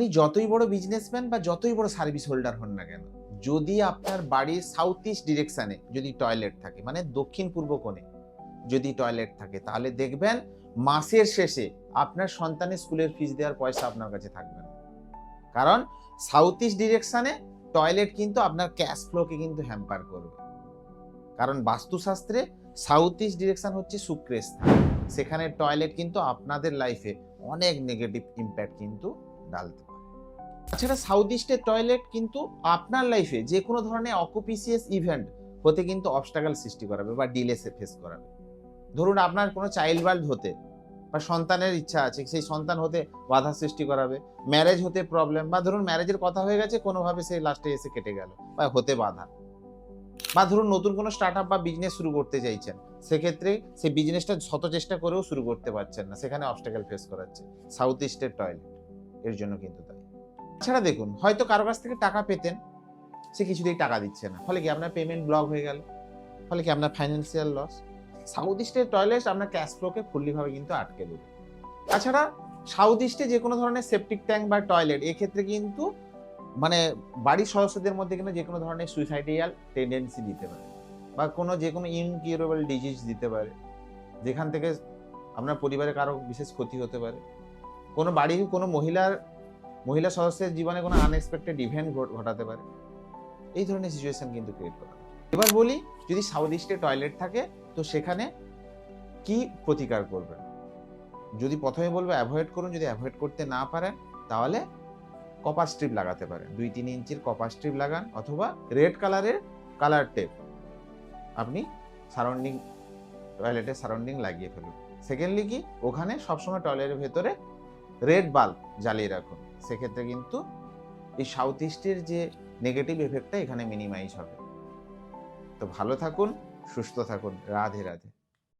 আপনি যতই বড় বিজনেসম্যান বা যতই বড় সার্ভিস হোল্ডার হন না কেন, যদি আপনার বাড়ির সাউথ ইস্ট ডিরেকশানে যদি টয়লেট থাকে মানে দক্ষিণ পূর্ব কোণে যদি টয়লেট থাকে, তাহলে দেখবেন মাসের শেষে আপনার সন্তানের স্কুলের ফিস দেওয়ার পয়সা আপনার কাছে থাকবে না। কারণ সাউথ ইস্ট ডিরেকশানে টয়লেট কিন্তু আপনার ক্যাশ ফ্লোকে কিন্তু হ্যাম্পার করবে। কারণ বাস্তুশাস্ত্রে সাউথ ইস্ট ডিরেকশান হচ্ছে শুক্রের স্থান সেখানে টয়লেট কিন্তু আপনাদের লাইফে অনেক নেগেটিভ ইম্প্যাক্ট কিন্তু ডালতে তাছাড়া সাউথ ইস্টের টয়লেট কিন্তু আপনার লাইফে যে কোনো ধরনের অকুপিসিয়াস ইভেন্ট হতে কিন্তু অবস্টাকাল সৃষ্টি করাবে বা ডিলে ফেস করাবে। ধরুন আপনার কোনো চাইল্ড ওয়ার্ল্ড হতে বা সন্তানের ইচ্ছা আছে, সেই সন্তান হতে বাধা সৃষ্টি করাবে ম্যারেজ হতে প্রবলেম বা ধরুন ম্যারেজের কথা হয়ে গেছে, কোনোভাবে সেই লাস্টে এসে কেটে গেল বা হতে বাধা। বা ধরুন নতুন কোনো স্টার্ট আপ বা বিজনেস শুরু করতে চাইছেন, সেক্ষেত্রে সেই বিজনেসটা শত চেষ্টা করেও শুরু করতে পারছেন না, সেখানে অবস্টাকেল ফেস করাচ্ছে। সাউথ ইস্টের টয়লেট এর জন্য কিন্তু তাই। তাছাড়া দেখুন, হয়তো কারও কাছ থেকে টাকা পেতেন, সে কিছুতেই টাকা দিচ্ছে না। ফলে কি আপনার পেমেন্ট ব্লক হয়ে গেল? ফলে কি আপনার ফাইন্যান্সিয়াল লস সাউথ ইস্টের টয়লেট আপনার ক্যাশ ফ্লোকে ফুল্লিভাবে কিন্তু আটকে দেবে। তাছাড়া সাউথ ইস্টে যে কোনো ধরনের সেপটিক ট্যাঙ্ক বা টয়লেট এক্ষেত্রে কিন্তু মানে বাড়ির সদস্যদের মধ্যে কিন্তু যে কোনো ধরনের সুইসাইডিয়াল টেন্ডেন্সি দিতে পারে বা কোনো যে কোনো ইনকিউরেবল ডিজিজ দিতে পারে। যেখান থেকে আপনার পরিবারে কারও বিশেষ ক্ষতি হতে পারে। কোনো বাড়ির কোনো মহিলার মহিলা সদস্যের জীবনে কোনো আনএক্সপেক্টেড ইভেন্ট ঘটাতে পারে। এই ধরনের সিচুয়েশন কিন্তু ক্রিয়েট করা এবার বলি, যদি সাউথ ইস্টে টয়লেট থাকে, তো সেখানে কি প্রতিকার করবেন? যদি প্রথমে বলব অ্যাভয়েড করুন, যদি অ্যাভয়েড করতে না পারেন, তাহলে কপার স্ট্রিপ লাগাতে পারেন। দুই তিন ইঞ্চির কপার স্ট্রিপ লাগান, অথবা রেড কালারের কালার টেপ আপনি সারাউন্ডিং টয়লেটের সারাউন্ডিং লাগিয়ে ফেলুন। সেকেন্ডলি কি, ওখানে সবসময় টয়লেটের ভেতরে রেড বাল্ব জ্বালিয়ে রাখুন। সেক্ষেত্রে কিন্তু এই সাউথ ইস্টের যে নেগেটিভ এফেক্টটা এখানে মিনিমাইজ হবে। তো ভালো থাকুন, সুস্থ থাকুন। রাধে রাধে।